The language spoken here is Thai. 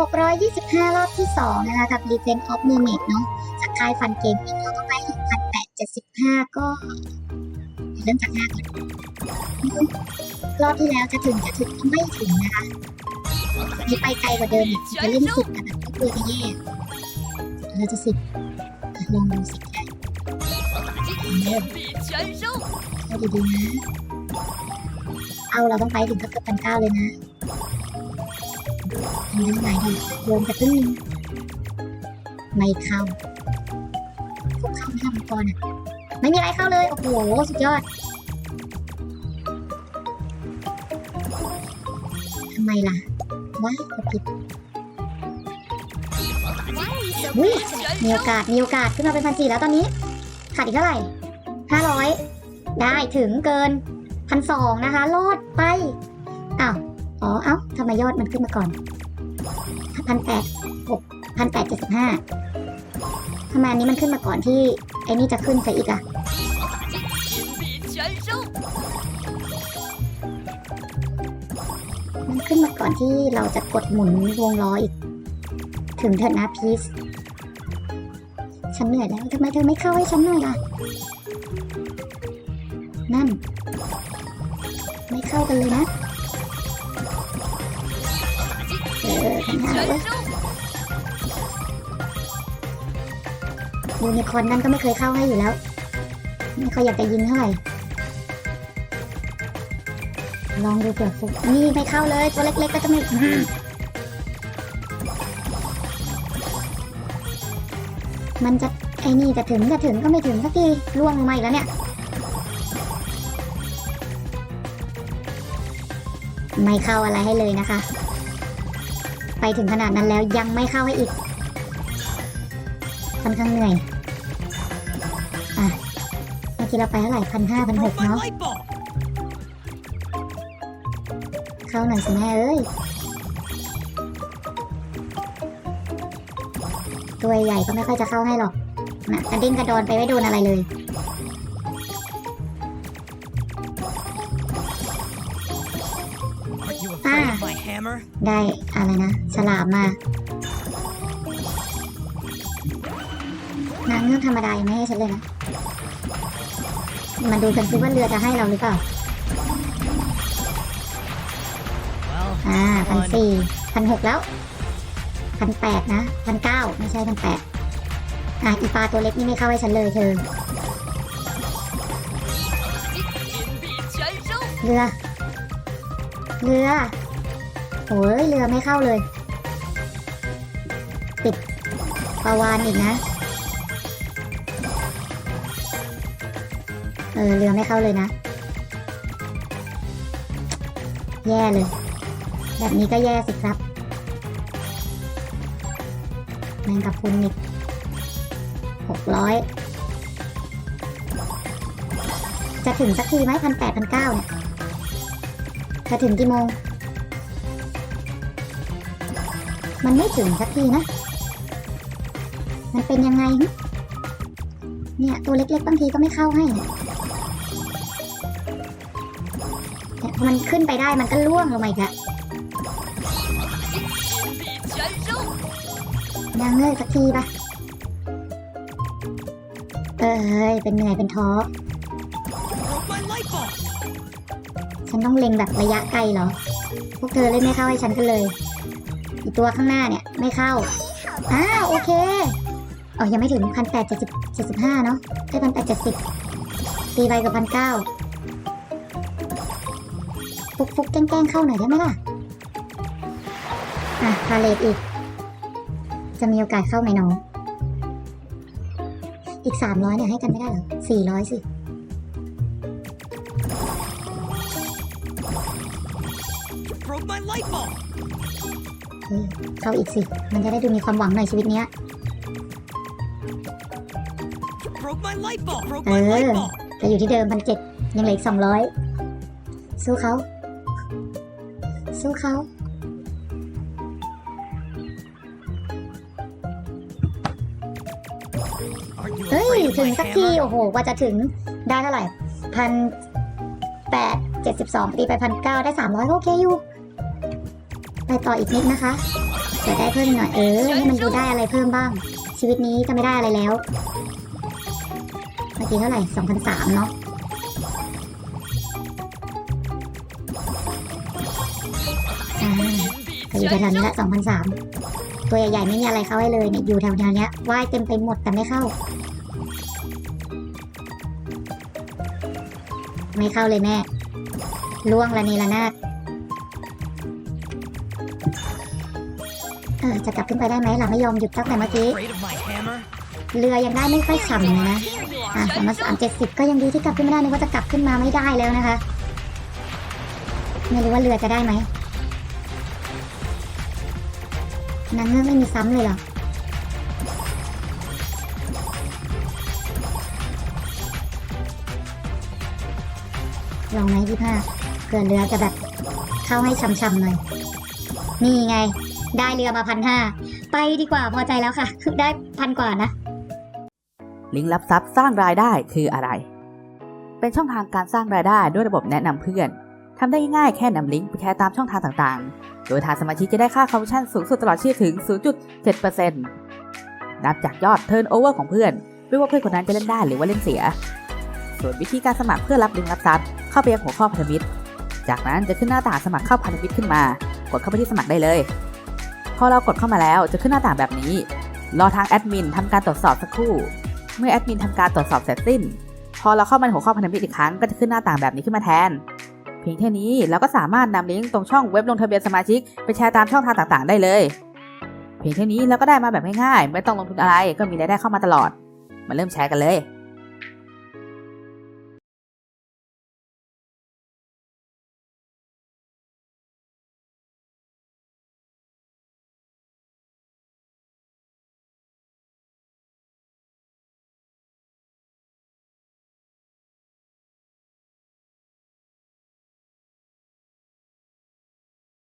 625 รอบที่ 2 นะคะกับ Defense of Mermaid เนาะสกายฟันเกมอีกเข้าไป 6,875 ก็เริ่มจากหน้าก่อนรอบที่แล้วจะถึงจะถึงไม่ถึงนะคะนี่ไปไกลกว่าเดิมจะเล่นสิบนะคะก็คือจะแย่เราจะสิบลองดูสิค่ะเริ่มเอดีนะ เอาเราต้องไปถึงก็เกือบพันเก้าเลยนะ ทำได้ไหมดีโยนกระตุ้นไม่เข้าพวกเข้าไม่ทำมังกรอะ ไม่มีอะไรเข้าเลย โอ้โห สุดยอดทำไมล่ะว้ายกดผิดอุ้ย力มีโอกาส มีโอกาส ขึ้นมาเป็นพันสี่แล้วตอนนี้ ขาดอีกเท่าไหร่ห้าร้อยได้ถึงเกินพันสองนะคะรอดไปอ้าวอ๋อ เอ้าทำไมยอดมันขึ้นมาก่อน พันแปดหกพันแปดเจ็ดสิบห้าทำไมอันนี้มันขึ้นมาก่อนที่ไอ้นี่จะขึ้นไปอีกอะมันขึ้นมาก่อนที่เราจะกดหมุนวงล้ออีก ถึงเถอะนะพีซฉันเหนื่อยแล้วทำไมเธอไม่เข้าให้ฉันหน่อยล่ะ นั่น ไม่เข้ากันเลยนะ ยูนิคอร์นนั่นก็ไม่เคยเข้าให้อยู่แล้ว ไม่ค่อยอยากจะยิงเท่าไหร่ ลองดูเผื่อฟุกนี่ไม่เข้าเลย ตัวเล็กๆก็จะไม่มมันจะไอ้นี่จะถึงจะถึงก็ไม่ถึงสักทีล่วงลงมาอีกแล้วเนี่ย ไม่เข้าอะไรให้เลยนะคะ ไปถึงขนาดนั้นแล้วยังไม่เข้าให้อีก ค่อนข้างเหนื่อย อะ เมื่อกี้เราไปเท่าไหร่พันห้าพันหกเนาะ เข้าหน่อยสิแม่เอ้ย ตัวใหญ่ก็ไม่ค่อยจะเข้าให้หรอกนะกระดิ้งกระดอนไปไม่โดนอะไรเลย ได้อะไรนะสลามมานางเงือกธรรมดายังไม่ให้ฉันเลยนะมาดูกันซิว่าเรือจะให้เราหรือเปล่าอ่าพันสี่พันหกแล้วพันแปดนะพันเก้าไม่ใช่พันแปดอ่าอีปลาตัวเล็กนี่ไม่เข้าให้ฉันเลยเธอเรือ เรือ โอ้ยเรือไม่เข้าเลย ติดปลาวานอีกนะ เออเรือไม่เข้าเลยนะ แย่เลย แบบนี้ก็แย่สิครับแมงกับพุนอีกหกร้อยจะถึงสักทีไหมพันแปดพันเก้าเนี่ย จะถึงกี่โมง มันไม่ถึงสักทีนะ มันเป็นยังไง เนี่ย ตัวเล็กๆบางทีก็ไม่เข้าให้มันขึ้นไปได้มันก็ล่วงลงมาอีกละยังเลิกสักทีปะเอ้ย เป็นเหนื่อยเป็นท้อ ฉันต้องเล็งแบบระยะไกลเหรอ พวกเธอเล่นไม่เข้าให้ฉันกันเลย ตัวข้างหน้าเนี่ยไม่เข้าอ้าวโอเคอ๋อยังไม่ถึงพันแปดเจ็ดสิบเจ็ดสิบห้าเนาะได้พันแปดเจ็ดสิบตีไปกับพันเก้าฟุกฟุกแกล้งแกล้งเข้าหน่อยได้ไหมล่ะ อะพาเลทอีก จะมีโอกาสเข้าไหมน้องอีกสามร้อยเนี่ยให้กันไม่ได้หรอสี่ร้อยสิ เฮ้ยเข้าอีกสิ มันจะได้ดูมีความหวังหน่อยชีวิตเนี้ย You broke my light bulb. Broke my my light light bulb. bulb. จะอยู่ที่เดิมพันเจ็ดยังเหลืออีกสองร้อยสู้เขา สู้เขาเฮ้ย ถึงสักที โอ้โห กว่าจะถึงได้เท่าไหร่พันแปดเจ็ดสิบสองตีไปพันเก้าได้สามร้อยโอเคอยู่ ไปต่ออีกนิดนะคะเดี๋ยวได้เพิ่มหน่อยเออให้มันดูได้อะไรเพิ่มบ้าง ชีวิตนี้จะไม่ได้อะไรแล้ว เมื่อกี้เท่าไหร่2,003เนาะอ่าก็อยู่แถวๆนี้ละ2,003ตัวใหญ่ๆไม่มีอะไรเข้าให้เลยเนี่ยอยู่แถวๆเนี้ยว่ายเต็มไปหมดแต่ไม่เข้า ไม่เข้าเลยแม่ล่วงละเนระนาด เออจะกลับขึ้นไปได้ไหมล่ะไม่ยอมหยุดตั้งแต่เมื่อกี้ Afraid of my hammer? เรือยังได้ไม่ค่อยฉ่ำเลยนะ อะสามสามเจ็ดสิบก็ยังดีที่กลับขึ้นไม่ได้นึกว่าจะกลับขึ้นมาไม่ได้แล้วนะคะ ไม่รู้ว่าเรือจะได้ไหมนางเงือกไม่มีซ้ำเลยเหรอลองไหมยี่ห้าเผื่อเรือจะแบบเข้าให้ช่ำๆหน่อย นี่ไง ได้เรือมาพันห้าไปดีกว่าพอใจแล้วค่ะ ได้พันกว่านะ ลิงก์รับทรัพย์สร้างรายได้คืออะไร เป็นช่องทางการสร้างรายได้ด้วยระบบแนะนำเพื่อนทำได้ง่ายแค่นำลิงก์ไปแชร์ตามช่องทางต่างๆ โดยทางสมาชิกจะได้ค่าคอมมิชชั่นสูงสุดตลอดชีพถึง 0.7%นับจากยอดเทิร์นโอเวอร์ของเพื่อนไม่ว่าเพื่อนคนนั้นจะเล่นได้หรือว่าเล่นเสีย ส่วนวิธีการสมัครเพื่อรับลิงก์รับทรัพย์เข้าไปยังหัวข้อพันธมิตร จากนั้นจะขึ้นหน้าต่างสมัครเข้าพันธมิตรขึ้นมา กดเข้าไปที่สมัครได้เลย พอเรากดเข้ามาแล้วจะขึ้นหน้าต่างแบบนี้ รอทางแอดมินทำการตรวจสอบสักครู่ เมื่อแอดมินทำการตรวจสอบเสร็จสิ้น พอเราเข้ามาในหัวข้อพันธมิตรอีกครั้งก็จะขึ้นหน้าต่างแบบนี้ขึ้นมาแทน เพียงแค่านี้เราก็สามารถนำลิงก์ตรงช่องเว็บลงทะเบียนสมาชิกไปแชร์ตามช่องทางต่างๆ ได้เลย เพียงแค่านี้เราก็ได้มาแบบง่ายๆ ไม่ต้องลงทุนอะไรก็มีรายได้เข้ามาตลอด มาเริ่มแชร์กันเลย